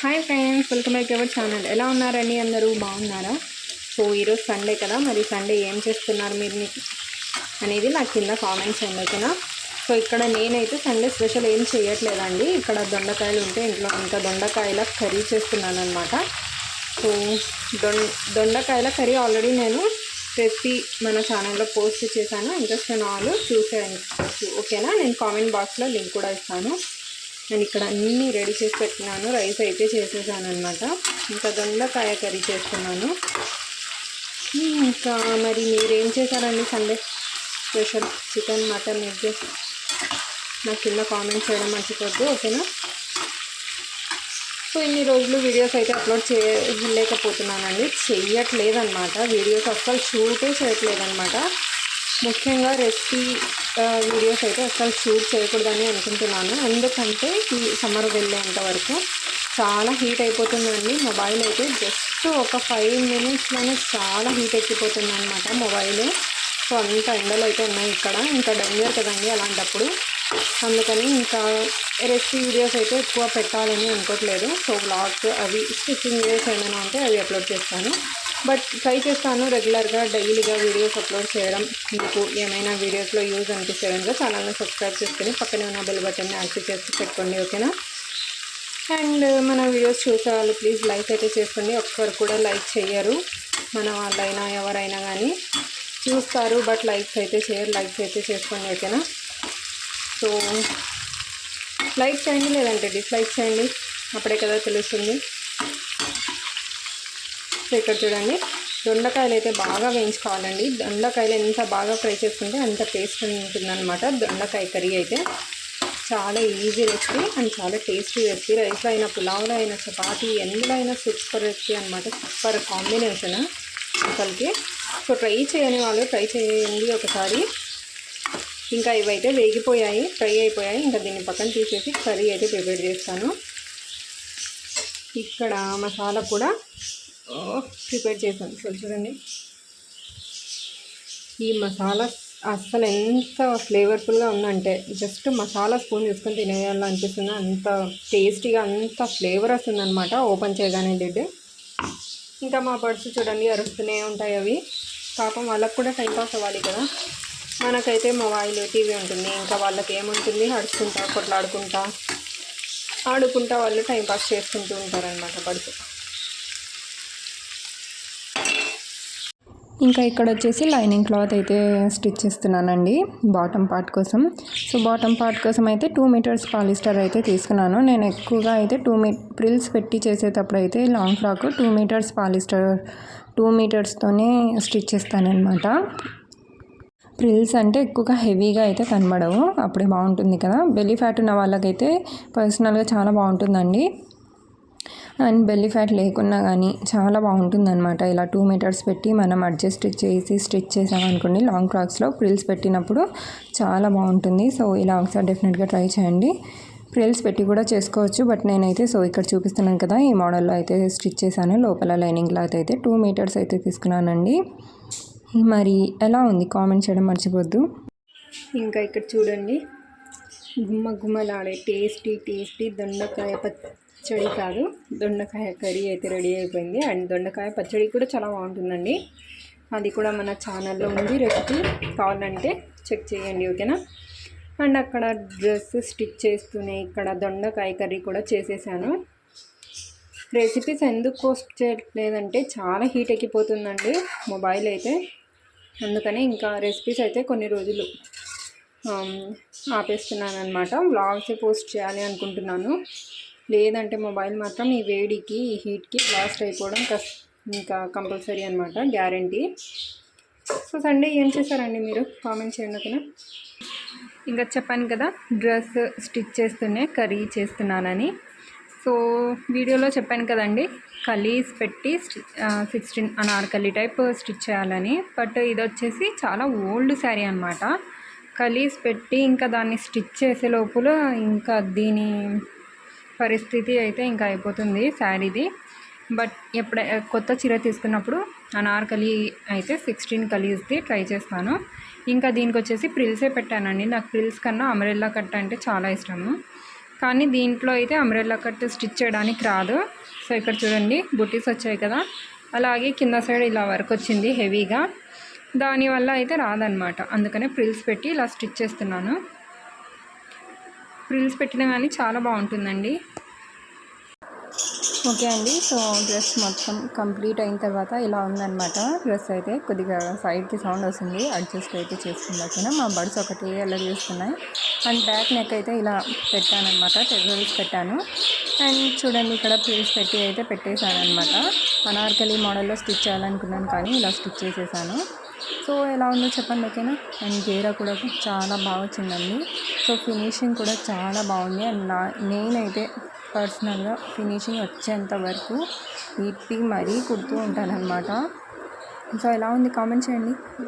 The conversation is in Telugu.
Hi friends welcome back our channel ఎలా ఉన్నారండి అందరూ? బాగున్నారా? సో ఈరోజు సండే కదా. మరి సండే ఏం చేస్తున్నారు మీరు మీకు అనేది నాకు కింద కామెంట్స్ చేయండి ఓకేనా సో ఇక్కడ నేనైతే సండే స్పెషల్ ఏం చేయట్లేదండి. ఇక్కడ దొండకాయలు ఉంటే ఇంట్లో ఇంకా దొండకాయల కర్రీ చేస్తున్నాను అనమాట సో దొండ దొండకాయల కర్రీ ఆల్రెడీ నేను రెసిపీ మన ఛానల్లో పోస్ట్ చేశాను. ఇంట్రెస్ట్ ఉన్న వాళ్ళు చూసేయండి. ఓకేనా నేను కామెంట్ బాక్స్లో లింక్ కూడా ఇస్తాను. నేను ఇక్కడ అన్నీ రెడీ చేసి పెట్టినాను. రైస్ అయితే చేసేసాను అనమాట ఇంకా దొండకాయ కర్రీ చేస్తున్నాను. ఇంకా మరి మీరేం చేశారండి Sunday special? Chicken mutton egg? నాకు కింద కామెంట్ చేయడం మర్చిపోద్దు ఓకేనా? సో ఇన్ని రోజులు వీడియోస్ అయితే అప్లోడ్ చేయలేకపోతున్నానండి. చెయ్యట్లేదన్నమాట. వీడియోస్ అస్సలు షూటే చేయట్లేదన్నమాట. ముఖ్యంగా రెసిపీ వీడియోస్ అయితే అసలు షూట్ చేయకూడదని అనుకుంటున్నాను. ఎందుకంటే ఈ సమ్మర్ వెళ్ళేంత వరకు చాలా హీట్ అయిపోతుందండి. మొబైల్ అయితే జస్ట్ ఒక ఫైవ్ మినిట్స్లోనే చాలా హీట్ ఎక్కిపోతుంది అనమాట మొబైల్. సో అంత ఎండలు అయితే ఉన్నాయి ఇక్కడ. ఇంకా డేంజర్ కదండి అలాంటప్పుడు. అందుకని ఇంకా రెసిపీ వీడియోస్ అయితే ఎక్కువ పెట్టాలని అనుకోవట్లేదు. సో బ్లాగ్స్ అవి స్టిచ్చింగ్ వీడియోస్ ఏమైనా ఉంటే అవి అప్లోడ్ చేస్తాను. బట్ ట్రై చేస్తాను రెగ్యులర్గా డైలీగా వీడియోస్ అప్లోడ్ చేయడం. మీకు ఏమైనా వీడియోస్లో యూజ్ అనిపిస్తే కనుక ఛానల్ని సబ్స్క్రైబ్ చేసుకుని పక్కనే ఉన్న బెల్ బటన్ని యాక్టివ్ చేసి పెట్టుకోండి ఓకేనా? అండ్ మన వీడియోస్ చూసే వాళ్ళు ప్లీజ్ లైక్ అయితే చేసుకోండి. ఒక్కరు కూడా లైక్ చేయరు. మన వాళ్ళైనా ఎవరైనా కానీ చూస్తారు బట్ లైక్స్ అయితే చేయరు. లైక్స్ అయితే చేసుకోండి ఓకేనా? సో లైక్ చేయండి లేదంటే డిస్లైక్ చేయండి. అప్పుడే కదా తెలుస్తుంది. సో ఇక్కడ చూడండి దొండకాయలు అయితే బాగా వేయించుకోవాలండి. దొండకాయలు ఎంత బాగా ఫ్రై చేసుకుంటే అంత టేస్ట్ ఉంటుందన్నమాట. దొండకాయ కర్రీ అయితే చాలా ఈజీ రెసిపీ అండ్ చాలా టేస్టీ రెసిపీ. రైస్లో అయినా పులావ్లో అయినా చపాతి ఎందులో అయినా సూపర్ రెసిపీ అనమాట సూపర్ కాంబినేషన్ అసలుకి. సో ట్రై చేయని వాళ్ళు ట్రై చేయండి ఒకసారి. ఇంకా ఇవైతే వేగిపోయాయి ఫ్రై అయిపోయాయి. ఇంకా దీన్ని పక్కన తీసేసి కర్రీ అయితే ప్రిపేర్ చేస్తాను. ఇక్కడ మసాలా కూడా ప్రిపేర్ చేశాను. సో చూడండి. ఈ మసాలా అస్సలు ఎంత ఫ్లేవర్ఫుల్గా ఉందంటే జస్ట్ మసాలా స్పూన్ తీసుకొని తినేయాలని అనిపిస్తుంది. అంత టేస్టీగా అంత ఫ్లేవర్ వస్తుంది అనమాట ఓపెన్ చేయగానే లిడ్. ఇంకా మా బర్డ్స్ చూడండి అరుస్తూనే ఉంటాయి అవి. పాపం వాళ్ళకు కూడా టైం పాస్ అవ్వాలి కదా. మనకైతే మొబైల్ టీవీ ఉంటుంది. ఇంకా వాళ్ళకి ఏముంటుంది? అడుచుకుంటా కొట్లాడుకుంటా ఆడుకుంటా వాళ్ళు టైం పాస్ చేసుకుంటూ ఉంటారనమాట బర్డ్స్. ఇంకా ఇక్కడ వచ్చేసి లైనింగ్ క్లాత్ అయితే స్టిచ్ చేస్తున్నానండి బాటమ్ పార్ట్ కోసం. సో బాటమ్ పార్ట్ కోసం అయితే టూ మీటర్స్ పాలిస్టర్ అయితే తీసుకున్నాను. నేను ఎక్కువగా అయితే టూ మీ ప్రిల్స్ పెట్టి చేసేటప్పుడు అయితే long frock two metres polyester two మీటర్స్తోనే stitch చేస్తానమాట ప్రిల్స్ అంటే ఎక్కువగా హెవీగా అయితే కనబడవు అప్పుడే బాగుంటుంది కదా. బెల్లీ ఫ్యాట్ ఉన్న వాళ్ళకైతే పర్సనల్గా చాలా బాగుంటుందండి. అండ్ బెల్లి ఫ్యాట్ లేకున్నా కానీ చాలా బాగుంటుందన్నమాట. ఇలా టూ మీటర్స్ పెట్టి మనం అడ్జస్ట్ చేసి స్టిచ్ చేసామనుకోండి లాంగ్ ఫ్రాక్స్లో ప్రిల్స్ పెట్టినప్పుడు చాలా బాగుంటుంది. సో ఇలా ఒకసారి డెఫినెట్గా ట్రై చేయండి. ప్రిల్స్ పెట్టి కూడా చేసుకోవచ్చు బట్ నేనైతే సో ఇక్కడ చూపిస్తున్నాను కదా ఈ మోడల్లో అయితే స్టిచ్ చేశాను. లోపల లైనింగ్ క్లాత్ అయితే టూ మీటర్స్ అయితే తీసుకున్నానండి. మరి ఎలా ఉంది? కామెంట్ చేయడం మర్చిపోద్దు. ఇంకా ఇక్కడ చూడండి. గుమ్మ గుమ్మలాడే టేస్టీ టేస్టీ దొండకాయ పచ్చడి కాదు దొండకాయ కర్రీ అయితే రెడీ అయిపోయింది. అండ్ దొండకాయ పచ్చడి కూడా చాలా బాగుంటుందండి. అది కూడా మన ఛానల్లో ఉంది. రెసిపీ కావాలంటే చెక్ చేయండి ఓకేనా? అండ్ అక్కడ డ్రెస్ స్టిచ్ చేస్తూనే ఇక్కడ దొండకాయ కర్రీ కూడా చేసేసాను. రెసిపీస్ ఎందుకు పోస్ట్ చేయట్లేదంటే చాలా హీట్ ఎక్కిపోతుందండి మొబైల్ అయితే. అందుకని ఇంకా రెసిపీస్ అయితే కొన్ని రోజులు ఆపేస్తున్నాను అనమాట వ్లాగ్స్ పోస్ట్ చేయాలి అనుకుంటున్నాను. లేదంటే మొబైల్ మాత్రం ఈ వేడికి ఈ హీట్కి బ్లాస్ట్ అయిపోవడం కస్ ఇంకా కంపల్సరీ అనమాట గ్యారంటీ. సో సండే ఏం చేశారండి మీరు? కామెంట్ చేయండి ఓకేనా? ఇంకా చెప్పాను కదా డ్రెస్ స్టిచ్ చేస్తూనే కర్రీ చేస్తున్నానని. సో వీడియోలో చెప్పాను కదండి కలీస్ పెట్టి సిక్స్టీన్ అనార్కలి టైప్ స్టిచ్ చేయాలని. బట్ ఇది వచ్చేసి చాలా ఓల్డ్ శారీ అనమాట కలీస్ పెట్టి ఇంకా దాన్ని స్టిచ్ చేసే లోపల ఇంకా దీని పరిస్థితి అయితే ఇంకా అయిపోతుంది శారీది బట్ ఎప్పుడ కొత్త చీర తీసుకున్నప్పుడు అనార్కలి అయితే సిక్స్టీన్ కలీస్ది ట్రై చేస్తాను. ఇంకా దీనికి వచ్చేసి ప్రిల్సే పెట్టానండి. నాకు ప్రిల్స్ కన్నా అమరెల్లా కట్ అంటే చాలా ఇష్టము. కానీ దీంట్లో అయితే అంబ్రెల్లా కట్ స్టిచ్ చేయడానికి రాదు. సో ఇక్కడ చూడండి బుట్టీస్ వచ్చాయి కదా. అలాగే కింద సైడ్ ఇలా వర్క్ వచ్చింది హెవీగా. దానివల్ల అయితే రాదనమాట. అందుకనే ప్రిల్స్ పెట్టి ఇలా స్టిచ్ చేస్తున్నాను. ఫ్రిల్స్ పెట్టినా కానీ చాలా బాగుంటుందండి. ఓకే అండి. సో డ్రెస్ మొత్తం కంప్లీట్ అయిన తర్వాత ఇలా ఉందన్నమాట. డ్రెస్ అయితే కొద్దిగా సైడ్కి సౌండ్ వస్తుంది. అడ్జస్ట్ అయితే చేసుకుంది ఓకేనా? మా బడ్స్ ఒకటి అలా చేస్తున్నాయి అండ్ బ్యాక్ నెక్ అయితే ఇలా పెట్టానమాట టెర్రల్స్ పెట్టాను. అండ్ చూడండి ఇక్కడ ప్లీస్ పెట్టి అయితే పెట్టేశానమాట అనార్కలి మోడల్లో స్టిచ్ చేయాలనుకున్నాను కానీ ఇలా స్టిచ్ చేసేసాను. సో ఎలా ఉందో చెప్పండి ఓకేనా? అండ్ గేరా కూడా చాలా బాగా వచ్చిందండి. సో ఫినిషింగ్ కూడా చాలా బాగుంది. అండ్ నా నేనైతే పర్సనల్గా ఫినిషింగ్ వచ్చేంత వరకు ఇప్పి మరీ కుడుతూ ఉంటానన్నమాట. సో ఎలా ఉంది కామెంట్ చేయండి.